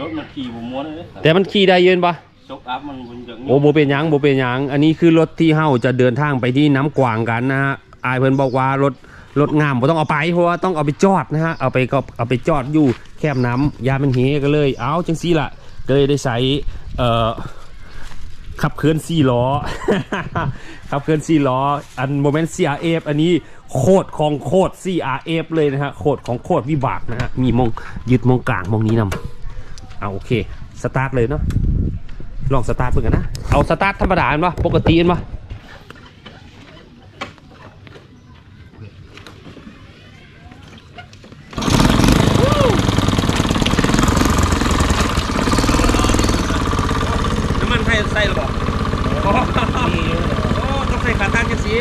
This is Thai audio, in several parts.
รถมันขี่บุม้วนเลยแต่มันขี่ได้ยืนปะชกอัพมันบุญจากโอ้โบเป็นหยังโบเป็นหยัง อันนี้คือรถที่เฮาจะเดินทางไปที่น้ำกวางกันนะฮะอายเพิ่นบอกว่ารถรถงามบ่ต้องเอาไปเพราะว่าต้องเอาไปจอดนะฮะเอาไปก็เอาไปจอดอยู่แคบน้ำยามันเฮก็เลย เอาจังซี่ล่ะก็เลยได้ใช้เอ่อ ขับเคลื่อนสี่ล้อ ขับเคลื่อนสี่ล้อ อันโมเมนต์ CRF อันนี้โคตรของโคตร CRF เลยนะฮะ โคตรของโคตรวิบากนะฮะ มีมงยึดมงกลางมงนี้นำ เอาโอเค สตาร์ทเลยเนาะลองสตาร์ทเพื่อนกันนะ เอาสตาร์ทธรรมดาเห็นปะปกติเห็นปะน้ำมันใครใส่หรือเปล่าโอ้ต้องใส่ขาตั้งกันสิ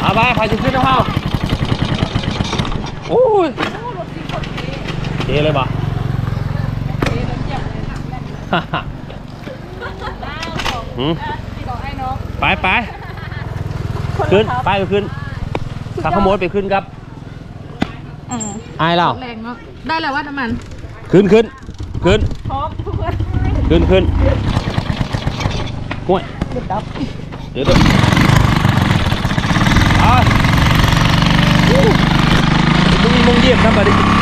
เอาไปพายจะขึ้นนะพ่อ โอ้ ยเทเลยปะฮ่าฮ่าหืมไปไปขึ้นไปไปขึ้นขับขโมยไปขึ้นครับอืมอายเราแรงเนาะได้แล้วว่าน้ำมัน ขึ้นขึ้นขึ้นพร้อมเพื่อนขึ้นขึ้นห่วยหยุดดับเดี๋ยวเดี๋ Here, somebody.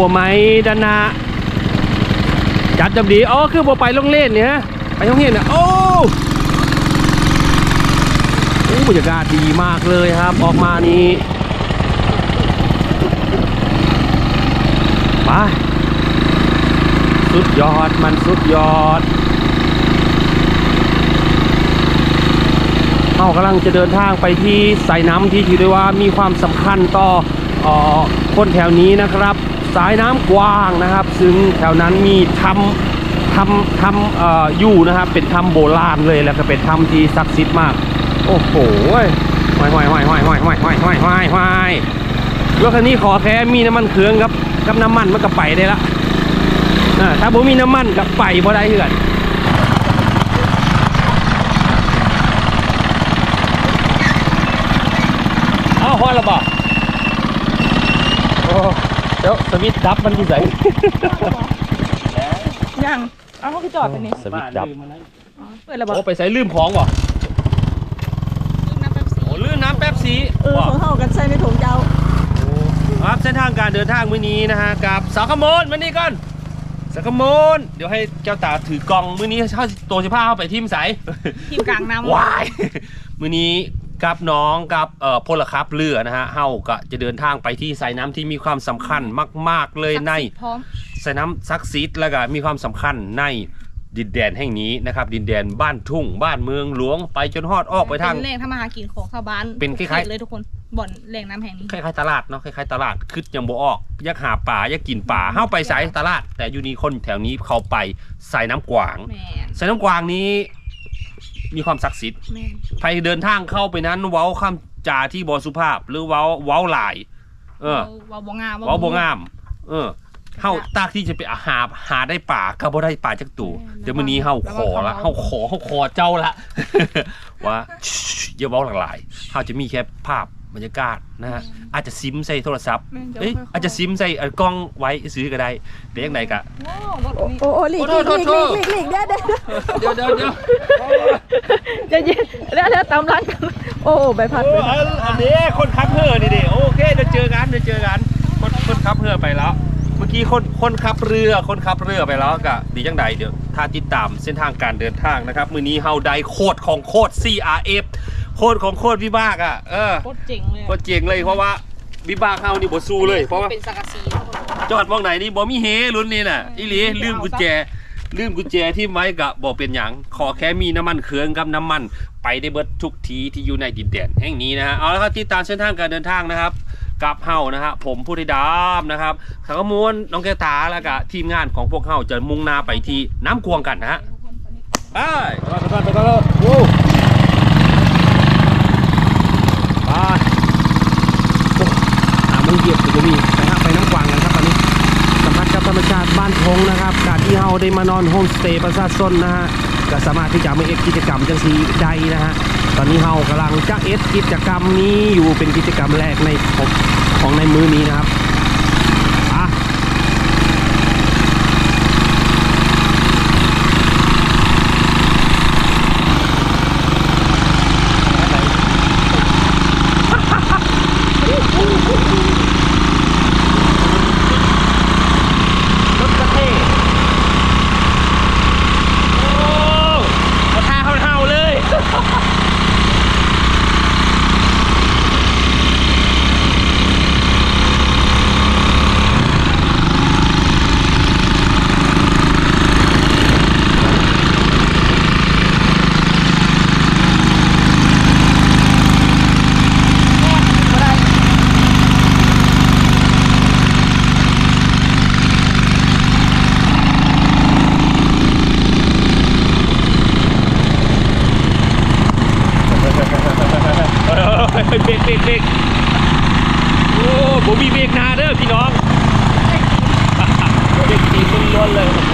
วัวไหมด้านหน้าจัดจำดีอ๋อคือบ่ไปโรงเล่นเนี่ยฮะไปโรงเรียนเนี่ยโอ้โอ้บรรยากาศดีมากเลยครับ ออกมานี้ไปสุดยอดมันสุดยอดเรากำลังจะเดินทางไปที่สายน้ำที่ถือได้ว่ามีความสำคัญต่อออคนแถวนี้นะครับ สายน้ำกว้างนะครับ ซึ่งแถวนั้นมีถ้ำถ้ำถ้ำเอ่ออยู่นะครับ เป็นถ้ำโบราณเลยแล้วก็เป็นถ้ำที่ศักดิ์สิทธิ์มาก โอ้โหห้อยห้อยห้อยห้อยห้อยห้อยห้อยห้อยห้อยห้อยรถคันนี้ขอแค่มีน้ำมันเครื่องครับกับน้ำมันมันก็ไปได้ละอ่าถ้าผมมีน้ำมันกับไปพอได้เหือนเอาฮอดแล้วบ่ เดี๋ยวสวิตช์ดับมันที่ไหนยังเอาเขาคือจอดตัวนี้สวิตช์ดับอ๋อเปิดแล้วบอกโอ้ไปใส่ลืมของบ่น้ำแป๊บซี่โอ้ลืมน้ำแป๊บสีเออบ่ของเขากันใส่ในถุงเจ้าโอ้ครับเส้นทางการเดินทางมื้อนี้นะฮะกับสาวขโมนมานี่ก่อนสาวขโมนเดี๋ยวให้เจ้าตาถือกล่องมื้อนี้เข้าตัวสิพาเข้าไปทิมใสทีมกลางน้ำวายมื้อนี้ กับน้องกับเอ่อพลขับเรือนะฮะเฮาก็จะเดินทางไปที่สายน้ำที่มีความสำคัญมาก ๆ เลยใน พร้อม สายน้ำซักซีดแล้วก็มีความสำคัญในดินแดนแห่งนี้นะครับ ดินแดนบ้านทุ่ง บ้านเมืองหลวงไปจนฮอดออกไปทาง เป็นแหล่งทำมาหากินของชาวบ้านเป็นคล้ายๆเลยทุกคนบ่อนแหล่งน้ำแห่งนี้ คล้ายๆตลาดเนาะคล้ายๆตลาดคือยังบ่ออกอยากหาป่าอยากกินป่าเฮาไปสายตลาด แต่อยู่นี่คนแถวนี้เขาไปสายน้ำกวาง แม่นสายน้ำกวางนี้ มีความศักดิ์สิทธิ์แม่นใครเดินทางเข้าไปนั้น เว้าคำจาที่บ่สุภาพ หรือเว้าเว้าหลาย เออว้าวบ่งามเว้าบ่งาม เออเฮาตากที่จะไปหาหาได้ป่าก็บ่ได้ป่าจักตู่เดี๋ยวมื้อนี้เฮาขอละเฮาขอเฮาขอเจ้าละ ว่าอย่าเว้าหลากหลายเฮาจะมีแค่ภาพ บรรยากาศนะฮะอาจจะซิมใส่โทรศัพท์แม่นดี๋ยวเอ้ยค่ๆอาจจะซิมใส่เอ่อกล้องไว้ซื้อก็ได้เดี๋ยวยังไงกะโอ้รถนี้โอ้โอ้หลีกโอ้หลีกโทษหลีกโทษหลีกหลีกเดี๋ยวเดี๋ยวเดี๋ยวเดี๋ยวเดี๋ยวใจะเย็นแล้วแล้วตามร้านกันโอ้ใบพัดโอ้ใบพัดอันอันนี้คนขับเรือนี่ดิโอเคเดี๋ยวเจอกันเดี๋ยวเจอกันคนคนขับเรือไปแล้ว เมื่อกี้คนคนขับเรือคนขับเรือไปแล้วกะดีจังใดเดี๋ยวถ้าติดตามเส้นทางการเดินทางนะครับ มื้อนี้เฮาได้โคตรของโคตร CRF โคตรของโคตรวิบากอะเออโคตรเจ๋งเลยโคตรเจ๋งเลยเพราะว่าวิบากเฮานี่บ่สู้เลยเพราะว่าเป็นสังกะสีทุกคนจอดมองไหนนี่บ่มีเฮรุ่นนี้น่ะอีหลีลืมกุญแจลืมกุญแจที่ไว้กะบอกเป็นอย่างขอแค่มีน้ำมันเครื่องกับน้ำมัน ไปได้เบิดทุกทีที่อยู่ในดินแดนแห่งนี้นะฮะเอาละครับติดตามเส้นทางการเดินทางนะครับกับเฮานะฮะผมผู้ที่ดามนะครับสังกมวลน้องแก้วตาแล้วก็ทีมงานของพวกเฮาจะมุ่งหน้าไปที่น้ำกวงกันนะฮะไปไปไปไปกันเลยโอ้ไปโอ้หามันเหยียบถึงจะมีไปฮะไปน้ำกวางกันครับตอนนี้ สัมผัสกับธรรมชาติบ้านท งนะครับ การที่เฮาได้มานอนโฮมสเตย์ประชาชนนะฮะก็สามารถที่จะมาเอ็ดกิจกรรมจังสีได้นะฮะตอนนี้เฮากำลังจะเอ็ดกิจกรรมนี้อยู่เป็นกิจกรรมแรกในของในมือนี้นะครับอะรถกระเท่โอ้มาท่าเข้าเท่าเลย เบรกเบรกเบรกโอ้ผมมีเบรกนาเด้อพี่น้อง เบรกตีนล้วนๆเลย โอ้โห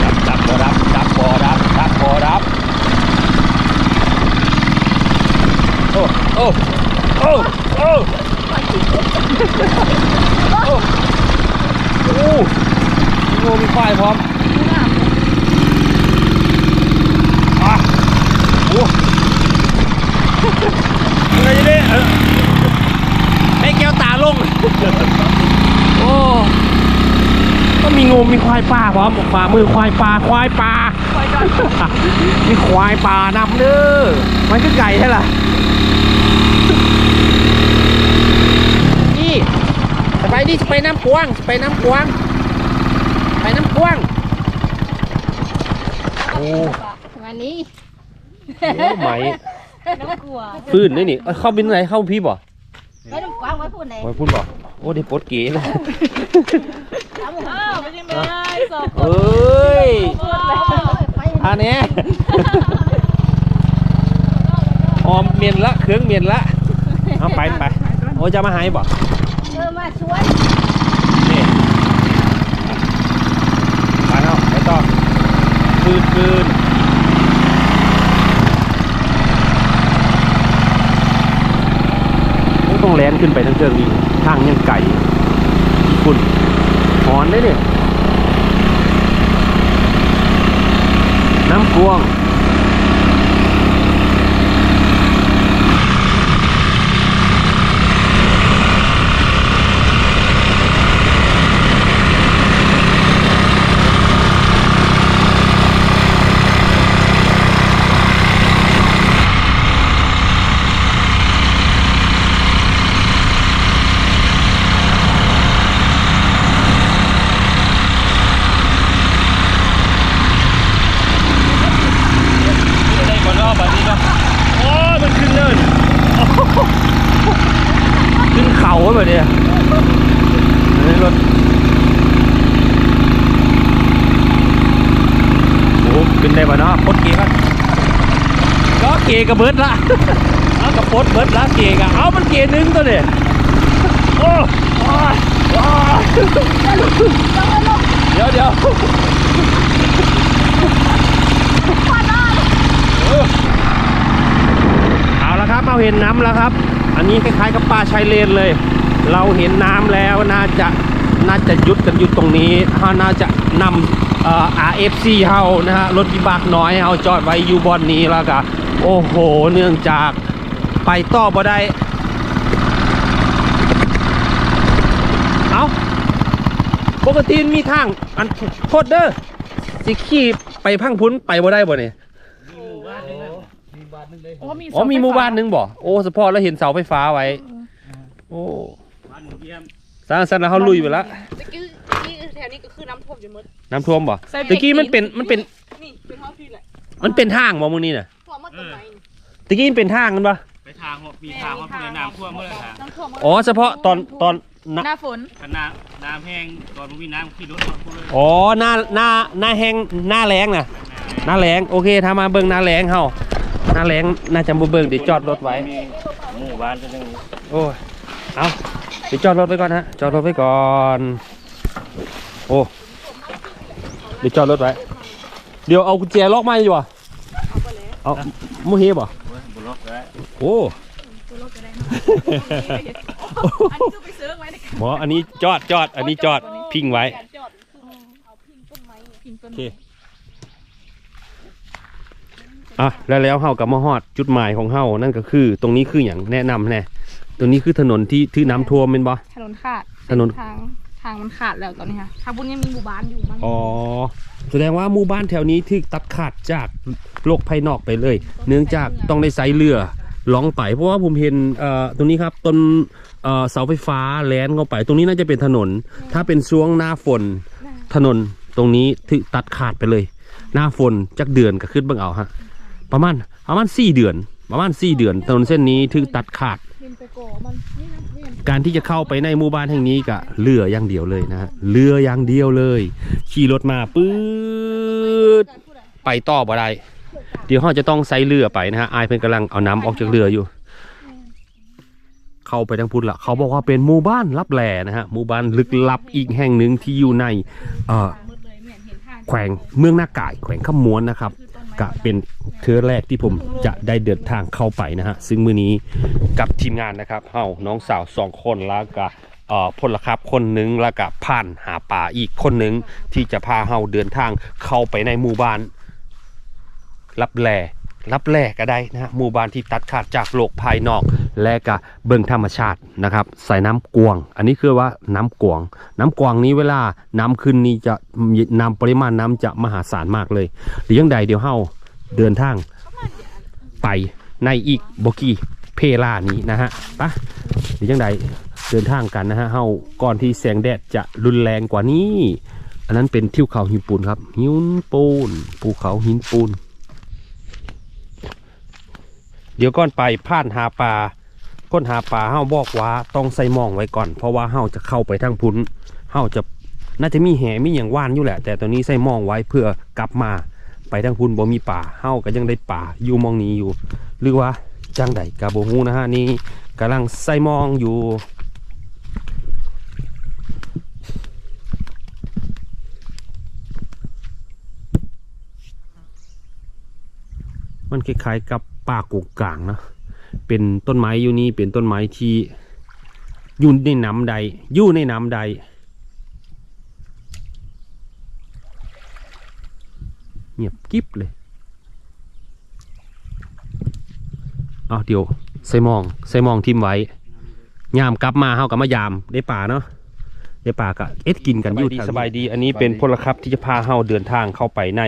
จับจับบ่รับจับบ่รับจับบ่รับ โอ้ โอ้ โอ้ โอ้ โอ้ โอ้ โง่มีควายพร้อมอะโอ้ยังไงจะได้เออให้แก้วตาลง โอ้ ก็มีงูมีควายป่าพร้อมออกมามือควายป่าควายป่ามีควายป่านำเด้อมันก็ไก่ใช่ล่ะนี่ไปดิไปน้ำกวางไปน้ำกวาง ไปน้ำกวางโอ้วันนี้โหไหมน้ำกลัวฟื้นนี่นี่เอ้ยเข้าบินไหนเข้าพี่บ่ไม่ต้องกว้างไว้พูดไหนไว้พูดบ่โอ้ได้ปลดเก๋เลยอ้าวไม่ใช่ไม่ได้สอบเอ้ยไปอันเนี้ยออมเมียนละเครื่องเมียนละเอาไปไปโอ้จะมาหายบ่เออมาช่วย นี่ไปเอาไปต่อ คืนคืนต้องแลนขึ้นไปทั้งเชิงนี้ทางยังไก่คุณหอนได้เนี่ยน้ำกวงได้บนรอบแบบนี้ครับโอ้ยมันขึ้นเนินโอ้โหขึ้นเขาไว้แบบเนี้ยอันนี้รถโอ้ขึ้นไดเนาะปลดเกียร์กันก็เกย์กับเบิร์ดละเอากับปดเบิร์ดละเกย์กันเอามันเกย์หนึ่งตัวเนี่ยโอ้โอ้ยโอ้ยเดี๋ยวเดี๋ยวเอาละครับเราเห็นน้ำแล้วครับ อันนี้คล้ายๆกับปลาชายเลนเลย เราเห็นน้ำแล้วน่าจะน่าจะหยุดกันอยู่ตรงนี้ถ้าน่าจะนำ RFC เฮานะฮะรถวิบากน้อยเฮาจอดไว้อยู่บอนนี้แล้วก็โอ้โห เนื่องจากไปต่อบ่ได้ เอาปกติมีทาง อันโทษเด้อสิขี่ไปพังพุ้นไปบ่ได้บ่เนี่ยอ๋อมีอ๋อมีหมู่บ้านหนึงบ่โอ้เฉพาะแล้วเห็นเสาไฟฟ้าไว้ โอ้บ้านหมูเยี่ยมสร้างสรรค์แล้วเขาลุยไปแล้วตะกี้ตะกี้แถวนี้ก็คือน้ำท่วมอยู่หมด น้ำท่วมบ่ตะกี้มันเป็นมันเป็นนี่เป็นห้องพี่แหละมันเป็นทางบ่มึงนี่น่ะท่วมหมดต้นไม้นี่ตะกี้มันเป็นทางกันปะไปทางหัวปีทางหัวปีน้ำท่วมเมื่อไหร่ค่ะน้ำท่วมหมดอ๋อเฉพาะตอนตอนน้หน้าฝนขนาดน้ำแห้งตอนมีน้ำขี่รถมาพูดเลยำอ๋อหน้าหน้าหน้าแห้งหน้าแรงน่ะ หน้าแรงโอเคถ้ามาเบิ่งหน้าแรงเฮาหน้าแรงน่าจะบ่เบิ่งเดี๋ยวจอดรถไว้มีหมู่บ้านจะนึงโอ้ย เอาเดี๋ยวจอดรถไว้ก่อนฮะ จอดรถไว้ก่อน โอ้ เดี๋ยวจอดรถไว้ เดี๋ยวเอากุญแจล็อกมาอยู่อะเอาโมเฮบ่บนรถแล้วโอ้อันนี้ก็ไปซื้อไว้ในหมออันนี้จอดจอด อันนี้จอดพิงไว้การจอดคือเอาพิงต้นไม้พิงต้นโอเคอะแล้วแล้วเฮากับมาฮอดจุดหมายของเฮานั่นก็คือ ตรงนี้คืออย่างแนะนำแน่ตรงนี้คือถนนที่ที่น้ำท่วมเป็นบ่ถนนขาดถนนทาง ทางมันขาดแล้วตอนนี้ค่ะทางบุญยังมีหมู่บ้านอยู่บ้างอ๋อ แสดงว่าหมู่บ้านแถวนี้ที่ตัดขาดจากโลกภายนอกไปเลย เนื่องจากต้องได้ใช้เรือล่องไปเพราะว่าผมเห็นเอ่อตรงนี้ครับต้นเอ่อเสาไฟฟ้าแลนเข้าไป ตรงนี้น่าจะเป็นถนน ถ้าเป็นช่วงหน้าฝนถนนตรงนี้ถึตัดขาดไปเลย หน้าฝนจักเดือนก็ขึ้นเบิ่งเอาฮะประมาณประมาณสี่เดือน ประมาณสี่เดือนถนนเส้นนี้ถึงตัดขาดพินไปก่อมันนี่นะนี่นะ การที่จะเข้าไปในหมู่บ้านแห่งนี้ก็เรืออย่างเดียวเลยนะฮะเรืออย่างเดียวเลย ขี่รถมาปื๊ดไปต่อบ่ได้เดี๋ยวเขาจะต้องใส่เรือไปนะฮะอายเพิ่นกำลังเอาน้ำออกจากเรืออยู่ เข้าไปทางพุทธละเขาบอกว่าเป็นหมู่บ้านลับแหล่นะฮะหมู่บ้านลึกลับอีกแห่งหนึ่งที่อยู่ในเอ่อแขวงเมืองหน้ากายแขวงขมวนนะครับ กะเป็นเทือแรกที่ผมจะได้เดินทางเข้าไปนะฮะ ซึ่งมื้อนี้กับทีมงานนะครับเฮาน้องสาวสองคนแล้วก็เอ่อพลครับคนหนึ่งแล้วก็ผ่านหาป่าอีกคนหนึ่งที่จะพาเฮาเดินทางเข้าไปในหมู่บ้านรับแล รับแลก็ได้นะฮะหมู่บ้านที่ตัดขาดจากโลกภายนอก และก็เบิ่งธรรมชาตินะครับใส่น้ำกวง อันนี้คือว่าน้ำกวง น้ำกวางนี้เวลาน้ำขึ้นนี่จะน้ำปริมาณน้ำจะมหาศาลมากเลยหรือยังใดเดี๋ยวเฮาเดินทางไปในอีกบกี้เพลานี้นะฮะปะหรือยังใดเดินทางกันนะฮะเฮาก่อนที่แสงแดดจะรุนแรงกว่านี้ อันนั้นเป็นทิวเขาหินปูนครับหินปูนภูเขาหินปูน เดี๋ยวก่อนไปผ่านหาปลาก้นหาปลาเฮาบอกว่าต้องใส่มองไว้ก่อน เพราะว่าเฮาจะเข้าไปทางพุ้นเฮาจะน่าจะมีแหมีอย่างว่านอยู่แหละ แต่ตอนนี้ใส่มองไว้เพื่อกลับมาไปทางพุ้นบ่มีป่าเฮาก็ยังได้ป่าอยู่มองนี้อยู่ หรือว่าจังใดกาโบฮูนะฮะนี่กำลังใส่มองอยู่มันคล้ายๆกับ ป่ากูกลางนะเป็นต้นไม้อยู่นี่เป็นต้นไม้ที่อยู่ในน้ำใดอยู่ในน้ำใด เงียบกิ๊บเลยเอาเดี๋ยวใส่มองใส่มองทิมไว้ยามกลับมาเฮากับมายามได้ป่าเนาะได้ป่ากะเอ็ดกินกันอยู่สบายดี อันนี้เป็นพลขับที่จะพาเฮาเดินทางเข้าไปใน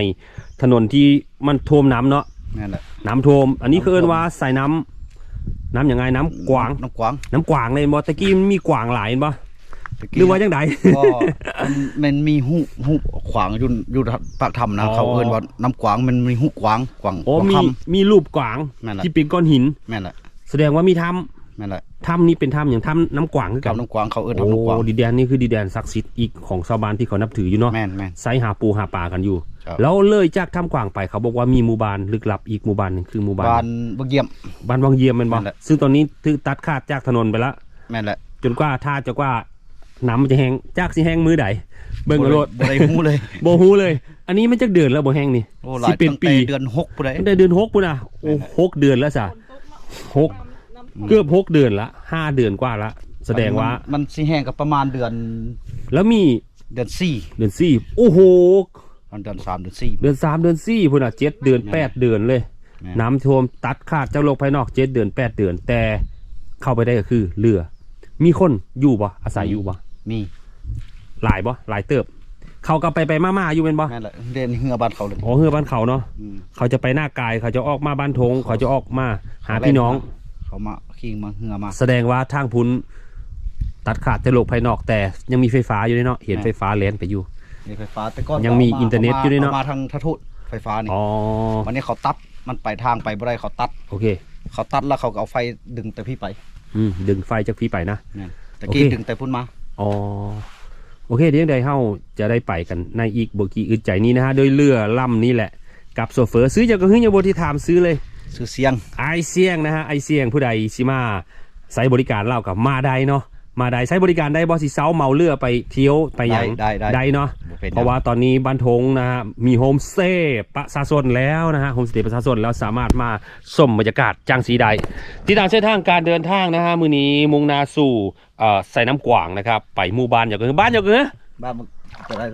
ถนนที่มันท่วมน้ำเนาะ นั่นแหละน้ำท่วม อันนี้คือเอินว่าใส่น้ำน้ำยังไงน้ำกวาง น้ำกวางน้ำกวางเลยบอตะกี้มันมีกวางหลายบ่หรือว่าจังไดก็มันมันมีหูหูขวางอยู่อยู่ปากถ้ำนะอ๋อเขาเอิ้นว่าน้ำกวางมันมีหูกวางกวางโอ้กวางมีคมีรูปกวางนั่นแหละที่เป็นก้อนหินำแม่นแหละแสดงว่ามีถ้ แม่นแหละำถ้ำนี้เป็นถ้ำอย่างถ้ำน้ำกวางคือกักับนน้ำกวางเขาเอิ้นโอ้น้ำกวางดินแดนนี่คือดินแดนศักดิ์สิทธิ์อีกของชาวบ้านที่เขานับถืออยู่เนาะแม่นแม่น ไซหาปูหาปลากันอยู่ ครับ แล้วเลยจากถ้ำกวางไปเขาบอกว่ามีหมู่บ้านลึกลับอีกหมู่บ้านหนึงคือหมู่บ้านบ้านบ่เยี่ยม บ้านวังเยี่ยมแมันบ่นั่นแหละ ซึ่งตอนนี้ถือตัดขาดจากถนนไปแล้วแม่นแหละจนกว่าถ้าจะกว่าน้ำมันจะแห้งจากสิแห้งมือใดเบิ่งเอาโลดบ่ได้หูเลย โบฮูเลย อันนี้มันจะเดือนแล้วบ่แห้งนี่โอ้หลาสิยเป็นตั้งปีแต่เดือนหกผู้ใดตั้งแต่เดือนหกปุ่นอะโอ้หกเดือนแล้วสะหกน้ำท่วม เกือบหกเดือนละห้าเดือนกว่าละแสดงว่า นมันสิแห้งกับประมาณเดือนแล้วมีเดือนสี่เดือนสี่โอ้โห มันเดือนสามเดือนสี่ เดือนสามเดือนสี่พุ่นอะเจ็ดเดือนแปดเดือนเลยแม่น้ำท่วมตัดขาดจากโลกภายนอกเจ็ดเดือนแปดเดือน แต่เข้าไปได้ก็คือเรือ มีคนอยู่บ่อาศัยอยู่บ่มีหลายบ่หลายเติบ เขาก็ไปไปมาๆอยู่เป็นบ่แม่นแหละเรียนเฮือบ้านเขาเลยอ๋อเฮือบ้านเขาเนาะ อืม เขาจะไปหน้ากายเขาจะออกมาบ้านทงเขาจะออกมาหาพี่น้อง เขามาขี่มาเฮือมา แสดงว่าทางพุ้นตัดขาดแต่โลกภายนอกแต่ยังมีไฟฟ้าอยู่เลยเนาะเห็นไฟฟ้าแล่นไปอยู่มีไฟฟ้าแต่ก่อนยังมีาาอินเทอร์เน็ตอยู่ด้วยเนอะมาทางทะทุไฟฟ้านี่อ๋อวันนี้เขาตัดมันไปทางไปบ่ได้เขาตัดโอเค เขาตัดแล้วเขาก็เอาไฟดึงแต่พี่ไปอืมดึงไฟจากพี่ไปนะเนี่ยตะกี้โอเคดึงแต่พุ่นมาอ๋อโอเคเดี๋ยวใดเฮาจะได้ไปกันในอีกบกีอึดใจนี้นะฮะโดยเรือลำนี้แหละ กับโซเฟอร์ซื้อจากกระหึ่งอยาบที่ถามซื้อเลย ซื้อเสียงไอเซียงนะฮะไอเซียงผู้ใดสิมาใช้บริการเล่ากับมาได้เนาะมาได้ใช้บริการได้บอสิเซาเมาเรือไปเที่ยวไปอย่างได้ได้ได้เนาะบ่ป็นหยังเพราะว่าตอนนี้บ้านทงนะฮะมีโฮมสเตย์ประชาชนแล้วนะฮะโฮมสเตย์ประชาชนแล้วสามารถมาชมบรรยากาศจังสีใดที่ทางเส้นทางการเดินทางนะฮะมือนี้มุ่งหนาสู่เอ่อใส่น้ำกวางนะครับไปหมู่บ้านอย่างก็บ้านอย่างก็บ้านมึงจะได้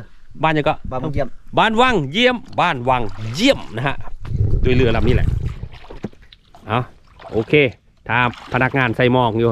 บ้านอย่างก็บ้านมึงเยี่ยมบ้านวังเยี่ยมบ้านวังเยี่ยมนะฮะด้วยเรือลำนี้แหละ เอาโอเค ถ้าพนักงานใส่หมองอยู่